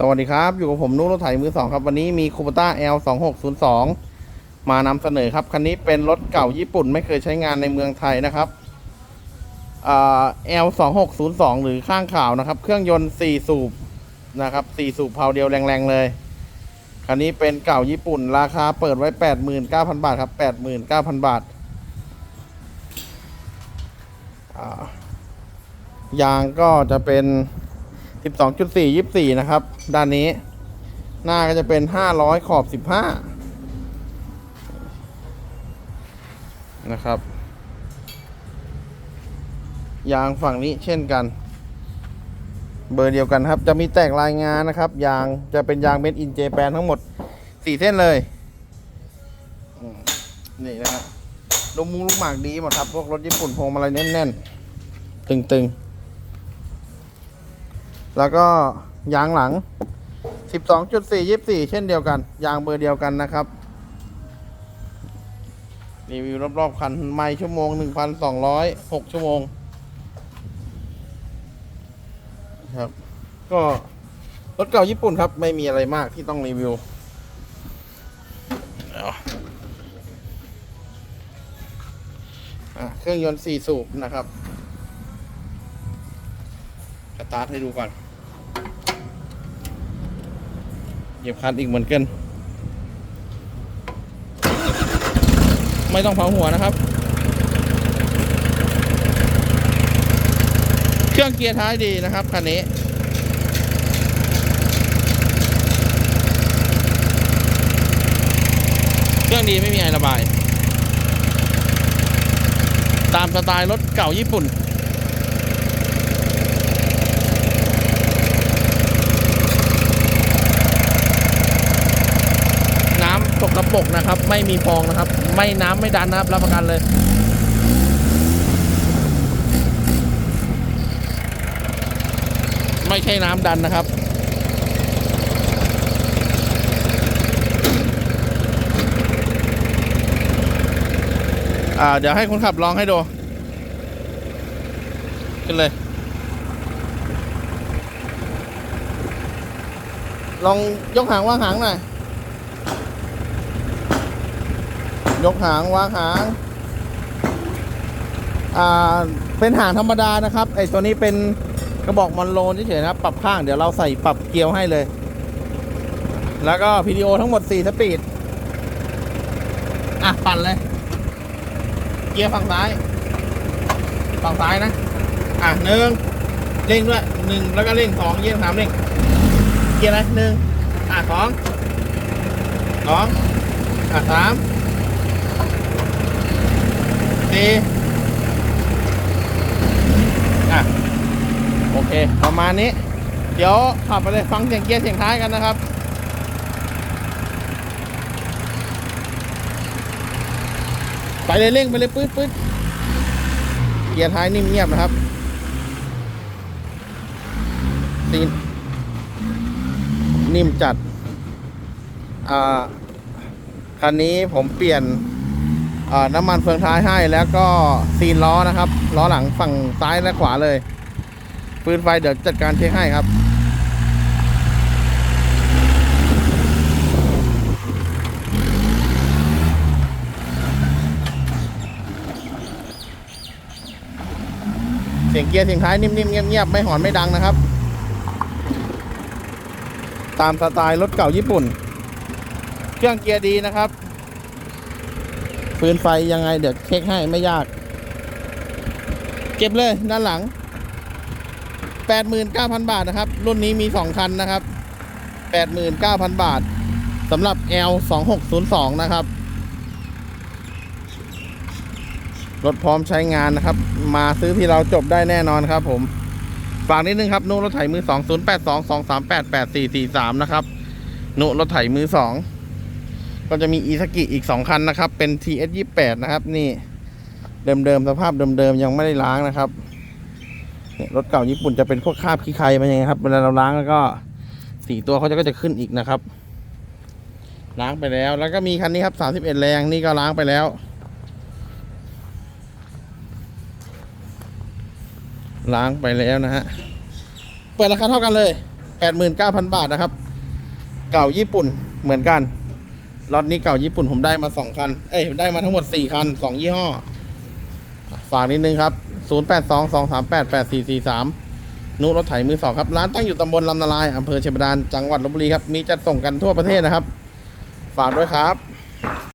สวัสดีครับ อยู่กับผมนุรถไถมือสองครับ วันนี้มีคูปต้า L 2 6 0 2มานำเสนอครับ คันนี้เป็นรถเก่าญี่ปุ่นไม่เคยใช้งานในเมืองไทยนะครับอ่า L 2 6 0 2หรือข้างข่าวนะครับ เครื่องยนต์ 4 สูบนะครับ 4 สูบเพาเดียวแรงๆเลย คันนี้เป็นเก่าญี่ปุ่น ราคาเปิดไว้ 89,000 บาทครับ 89,000 บาทอ่ายางก็จะเป็น 12.4 24 นะครับ ด้านนี้ หน้าก็จะเป็น 500 ขอบ 15 นะครับ ยางฝั่งนี้เช่นกัน เบอร์เดียวกันครับ จะมีแตกรายงานนะครับ ยางจะเป็นยางเม็ดอินเจแปนทั้งหมด 4 เส้นเลย นี่นะครับลูกมุงลูกหมากดีหมดครับ พวกรถญี่ปุ่นพวงมาลัยแน่นๆ ตึงๆ แล้วก็ยางหลัง 12.4 24 เช่นเดียวกัน ยางเบอร์เดียวกันนะครับ รีวิวรอบๆคันไมล์ชั่วโมง 1,206 ชั่วโมง ครับ ก็รถเก่าญี่ปุ่นครับ ไม่มีอะไรมากที่ต้องรีวิวเอาอะเครื่องยนต์4สูบนะครับสตาร์ทให้ดูก่อน เหยียบคันอีกเหมือนกัน ไม่ต้องเผาหัวนะครับ เครื่องเกียร์ท้ายดีนะครับคันนี้เครื่องดีไม่มีไอระบาย ตามสไตล์รถเก่าญี่ปุ่น น้ำต กระปกนะครับ ไม่มีฟองนะครับ ไม่น้ำไม่ดันนะครับรับประกันเลยไม่ใช่น้ำดันนะครับ อ่า เดี๋ยวให้คนขับลองให้ดู ขึ้นเลย ลองยกหางว่างหางหน่อย ยกหางวางหางอ่าเป็นหางธรรมดานะครับไอ้ตัวนี้เป็นกระบอกมอนโลนเฉยๆนะครับปรับข้างเดี๋ยวเราใส่ปรับเกียวให้เลย แล้วก็พีดีโอทั้งหมด 4 สปีด อะ ปั่นเลย เกียร์ฝั่งซ้าย ฝั่งซ้ายนะ อะหนึ่งเร่งด้วยหนึ่งแล้วก็เร่งสองเกียร์สามเร่ง เกียร์อะไรหนึ่งอะสองสองอะสาม สี่อะ โอเค ประมาณนี้ เดี๋ยวขับไปเลยฟังเสียงเกียร์เสียงท้ายกันนะครับไปเลยเร่งไปเลยปื๊ดปื๊ดเกียร์ท้ายนิ่มเงียบนะครับซีนนิ่มจัด อ่า คันนี้ผมเปลี่ยน น้ำมันเฟืองท้ายให้แล้วก็ซีนล้อนะครับล้อหลังฝั่งซ้ายและขวาเลยปืนไฟเดี๋ยวจัดการเช็คให้ครับเสียงเกียร์เสียงท้ายนิ่มๆเงียบๆไม่หอนไม่ดังนะครับ ตามสไตล์รถเก่าญี่ปุ่น เครื่องเกียร์ดีนะครับ ฟืนไฟยังไงเดี๋ยวเช็คให้ไม่ยาก เก็บเลยด้านหลัง 89,000 บาทนะครับ รุ่นนี้มี 2 คันนะครับ 89,000 บาทสำหรับ L 2602นะครับ รถพร้อมใช้งานนะครับ มาซื้อที่เราจบได้แน่นอนครับ ผม ฝากนิดนึงครับนุรถไถมือ 2 0 8 2 2 3 8 8 4 4 3 นะครับนุรถไถมือ 2 ก็จะมีอีสกิอีก 2 คันนะครับ เป็น TS 28นะครับ นี่เดิมๆสภาพเดิมๆยังไม่ได้ล้างนะครับเนี่ยรถเก่าญี่ปุ่นจะเป็นพวกคราบขี้ใครมันยังไงครับเวลาเราล้างแล้วก็สีตัวเขาจะก็จะขึ้นอีกนะครับ ล้างไปแล้ว แล้วก็มีคันนี้ครับ 31 แรงนี่ก็ล้างไปแล้ว ล้างไปแล้วนะฮะเปิดราคาเท่ากันเลยแปดหมื่นเก้าพันบาทนะครับ เก่าญี่ปุ่นเหมือนกัน รถนี้เก่าญี่ปุ่นผมได้มาสองคัน เอ้ยได้มาทั้งหมดสี่คันสองยี่ห้อ ฝากนิดนึงครับศูนย์แปดสองสองสามแปดแปดสี่สี่สามนุรถไถมือสองครับ ร้านตั้งอยู่ตำบลลำนาลายอำเภอเชียงบาดานจังหวัดลบบุรีครับ มีจัดส่งกันทั่วประเทศนะครับ ฝากด้วยครับ